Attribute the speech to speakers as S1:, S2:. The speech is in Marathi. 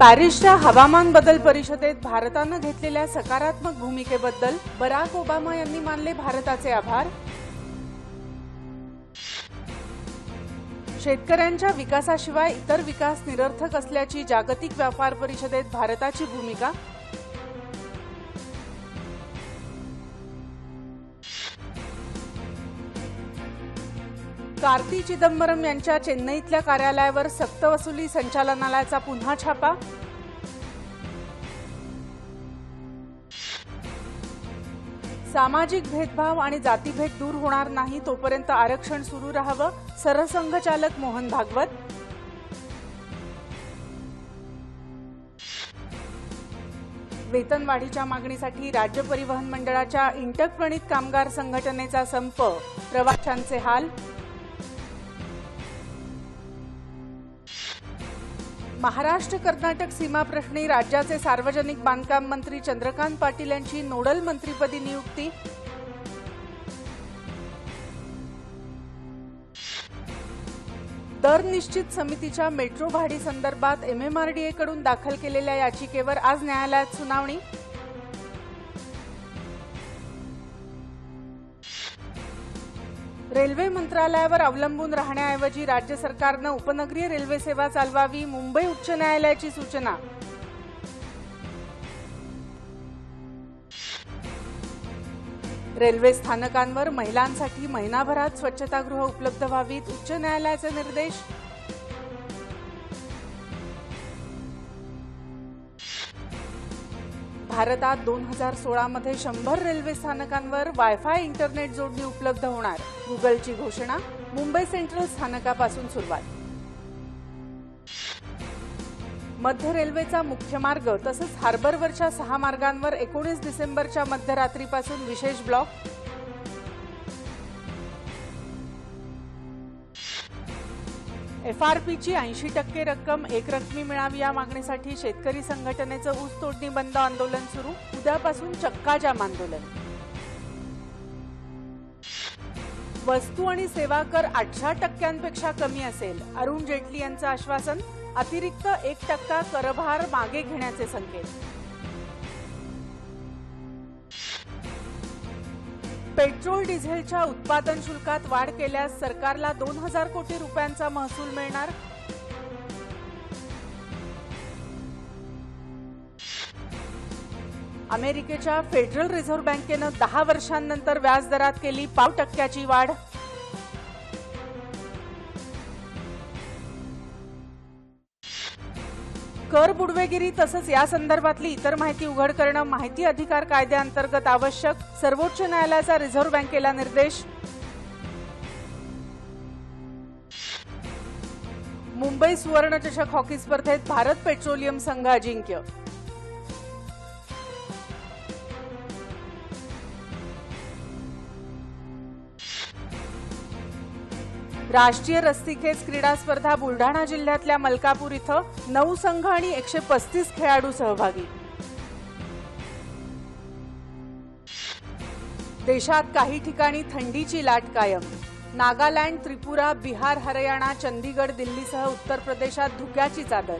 S1: पॅरिसच्या हवामान बदल परिषदेत भारतानं घेतलेल्या सकारात्मक भूमिकेबद्दल बराक ओबामा यांनी मानले भारताचे आभार. शेतकऱ्यांच्या विकासाशिवाय इतर विकास निरर्थक असल्याची जागतिक व्यापार परिषदेत भारताची भूमिका कार्ती चिदंबरम यांच्या चेन्नईतल्या कार्यालयावर सक्तवसुली संचालनालयाचा पुन्हा छापा. सामाजिक भेदभाव आणि जातीभेद दूर होणार नाही तोपर्यंत आरक्षण सुरू राहावं सरसंघचालक मोहन भागवत. वेतनवाढीच्या मागणीसाठी राज्य परिवहन मंडळाच्या इंटकप्रणित कामगार संघटनेचा संप प्रवाशांचे हाल महाराष्ट्र कर्नाटक सीमाप्रश्नी राज्याचे सार्वजनिक बांधकाम मंत्री चंद्रकांत पाटील यांची नोडल मंत्रीपदी नियुक्ती. दर निश्चित समितीच्या मेट्रो भाडी संदर्भात एमएमआरडीएकडून दाखल केलेल्या याचिकेवर आज न्यायालयात सुनावणी. रेल्वे मंत्रालयावर अवलंबून राहण्याऐवजी राज्य सरकारनं उपनगरीय रेल्वे सेवा चालवावी मुंबई उच्च न्यायालयाची सूचना. रेल्वे स्थानकांवर महिलांसाठी महिनाभरात स्वच्छतागृह उपलब्ध व्हावीत उच्च न्यायालयाचे निर्देश. भारतात दोन हजार सोळामध्ये शंभर रेल्वे स्थानकांवर वायफाय इंटरनेट जोडणी उपलब्ध होणार. गुगलची घोषणा मुंबई सेंट्रल स्थानकापासून सुरुवात. मध्य रेल्वेचा मुख्य मार्ग तसंच हार्बरवरच्या सहा मार्गांवर एकोणीस डिसेंबरच्या मध्यरात्रीपासून विशेष ब्लॉक एफआरपीची ऐंशी टक्के रक्कम एकरकमी मिळावी या मागणीसाठी शेतकरी संघटनेचं ऊस तोडणी बंद आंदोलन सुरू. उद्यापासून चक्का जाम आंदोलन. वस्तू आणि सेवा कर अठरा टक्क्यांपेक्षा कमी असेल अरुण जेटली यांचं आश्वासन. अतिरिक्त एक टक्का करभार मागे घेण्याचे संकेत. पेट्रोल डिझेलच्या उत्पादन शुल्कात वाढ केल्यास सरकारला दोन हजार कोटी रुपयांचा महसूल मिळणार? अमेरिकेच्या फेडरल रिझर्व्ह बँकेनं दहा वर्षांनंतर व्याजदरात केली पाव टक्क्याची वाढ. कर बुडवेगिरी तसंच या संदर्भातली इतर माहिती उघड करणं माहिती अधिकार कायद्याअंतर्गत आवश्यक. सर्वोच्च न्यायालयाचा रिझर्व्ह बँकेला निर्देश. मुंबई सुवर्णचषक हॉकी स्पर्धेत भारत पेट्रोलियम संघ अजिंक्य. राष्ट्रीय रस्सीखेच क्रीडा स्पर्धा बुलढाणा जिल्ह्यातल्या मलकापूर इथं नऊ संघ आणि एकशे पस्तीस खेळाडू सहभागी. देशात काही ठिकाणी थंडीची लाट कायम. नागालँड त्रिपुरा बिहार हरियाणा चंदीगड दिल्लीसह उत्तर प्रदेशात धुक्याची चादर.